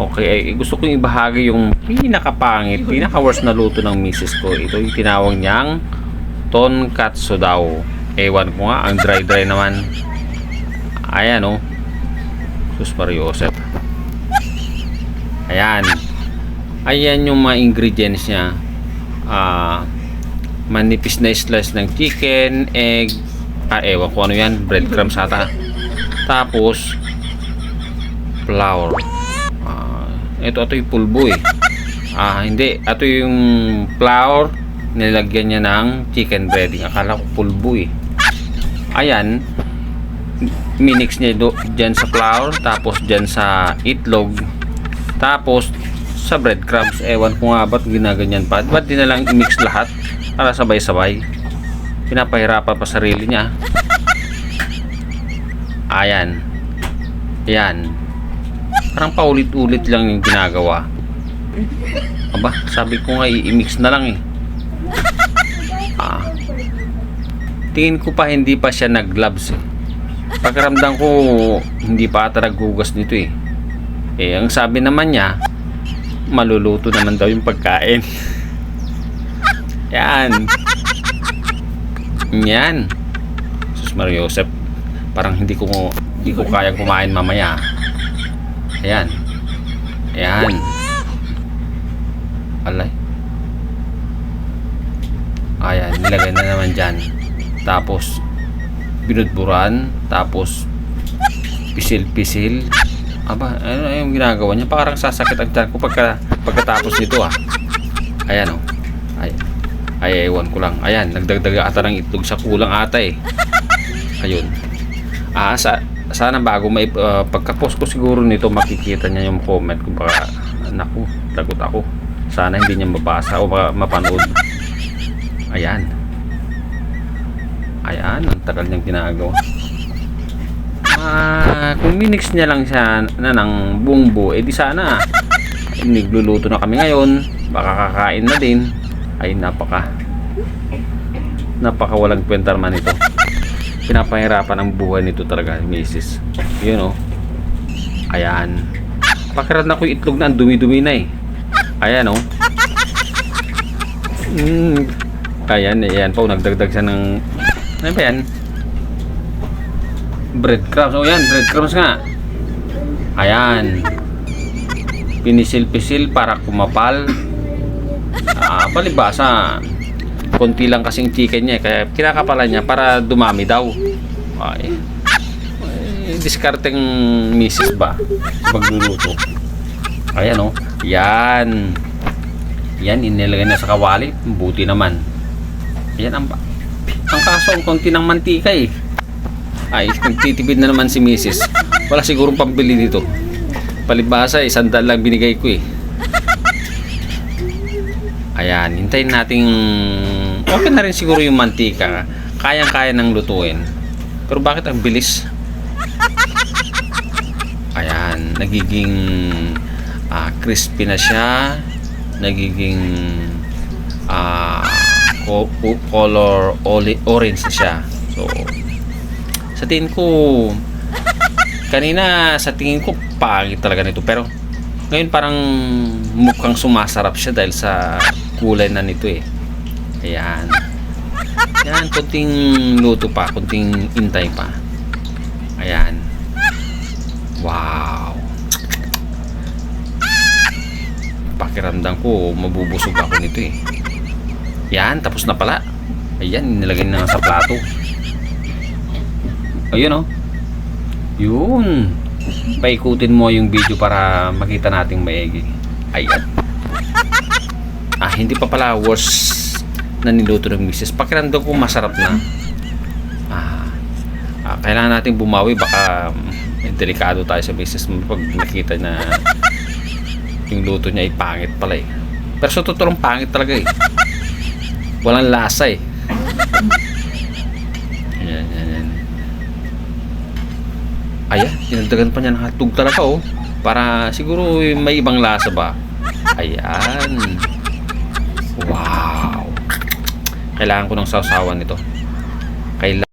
Okay, eh, gusto kong ibahagi yung pinakapangit, pinaka-worst na luto ng misis ko. Ito yung tinawag niyang tonkatsu daw. Ewan ko nga, ang dry-dry naman. Ayan oh. Sus Mariosep. Ayan. Ayan yung mga ingredients niya. Ah, manipis na slice ng chicken, egg, ah, ewan ko ano yan, breadcrumbs ata. Tapos, flour. Ito, ito yung pulbo eh. Ah, hindi. Ito yung flour, nilagyan niya ng chicken breading. Akala ko pulbo eh. Ayan, minix niya do, dyan sa flour, tapos dyan sa itlog, tapos sa breadcrumbs. Ewan ko nga ba't ginaganyan pa. Ba't di na lang i-mix lahat para sabay-sabay? Pinapahirapan pa sarili niya. Ayan. Ayan. Parang paulit-ulit lang yung ginagawa. Aba, sabi ko nga i-mix na lang eh. Ah. Tingin ko pa hindi pa siya nag-gloves eh. Pakiramdam ko hindi pa ata naghugas nito eh. Eh, ang sabi naman niya, maluluto naman daw yung pagkain. Yan. Yan. Sus Mario Joseph. Parang hindi ko hindi ko kayang kumain mamaya. Ayan. Ayan. Alay. Ayan, nilagay na naman dyan. Tapos, binudburan. Tapos, pisil-pisil. Aba, ano yung ginagawa niya? Parang sasakit ang tiyan ko pagka, pagkatapos nito ah. Ayan oh. Ay, ay, ewan ko lang. Ayan, nagdagdag ata ng itlog sa kulang ata eh. Ayun. Ah, sa, sana bago may uh, pagka-post ko siguro nito makikita niya yung comment ko baka naku, lagot ako. Sana hindi niya mabasa o ma- mapanood. Ayan. Ayan, ang tagal niyang ginagawa. Ah, kung minix niya lang siya na ng buong buo, eh di sana nagluluto na kami ngayon. Baka kakain na din. Ay, napaka napaka walang kwenta naman ito. Pinapahirapan ang buhay nito talaga, misis. Yun oh. Ayan. Pakirat na ko yung itlog na ang dumi-dumi na eh. Ayan oh. Mm. Ayan, ayan po. Nagdagdag siya ng... Ano ba yan? Breadcrumbs. Oh yan, breadcrumbs nga. Ayan. Pinisil-pisil para kumapal. Ah, palibasa. Konti lang kasing chicken niya. eh, Kaya kinakapalan niya para dumami daw. Ay. Ay diskarteng misis ba? Magluluto. Ayan oh. Yan. Yan, inilagay na sa kawali. Buti naman. Ayan ang ang kaso ang konti ng mantika eh. Ay, nagtitipid na naman si Mrs. Wala sigurong pambili dito. Palibasa, isang dal lang binigay ko eh. Ayan, hintayin nating okay na rin siguro yung mantika. Kayang-kaya nang lutuin. Pero bakit ang bilis? Ayan, nagiging ah, crispy na siya. Nagiging co- color orange na siya. So, sa tingin ko, kanina sa tingin ko, pangit talaga nito. Pero, ngayon parang mukhang sumasarap siya dahil sa kulay na nito eh. Ayan. Ayan, kunting luto pa, kunting intay pa. Ayan. Wow. Pakiramdam ko, mabubusog ako nito eh. Yan, tapos na pala. Ayan, nilagay na sa plato. Ayun oh. Yun. Paikutin mo yung video para makita nating maigi. Ayan. Ah, hindi pa pala worse na niluto ng misis. Pakiramdam ko masarap na. Ah, ah kailangan nating bumawi. Baka um, delikado tayo sa misis mo pag nakita na yung luto niya ay pangit pala eh. Pero sa totoong pangit talaga eh. Walang lasa eh. Ayan, ayan, ayan. Ayan, dinagdagan pa niya ng hotdog talaga oh. Para siguro may ibang lasa ba. Ayan. Wow. Kailangan ko ng sausawan nito. Kailangan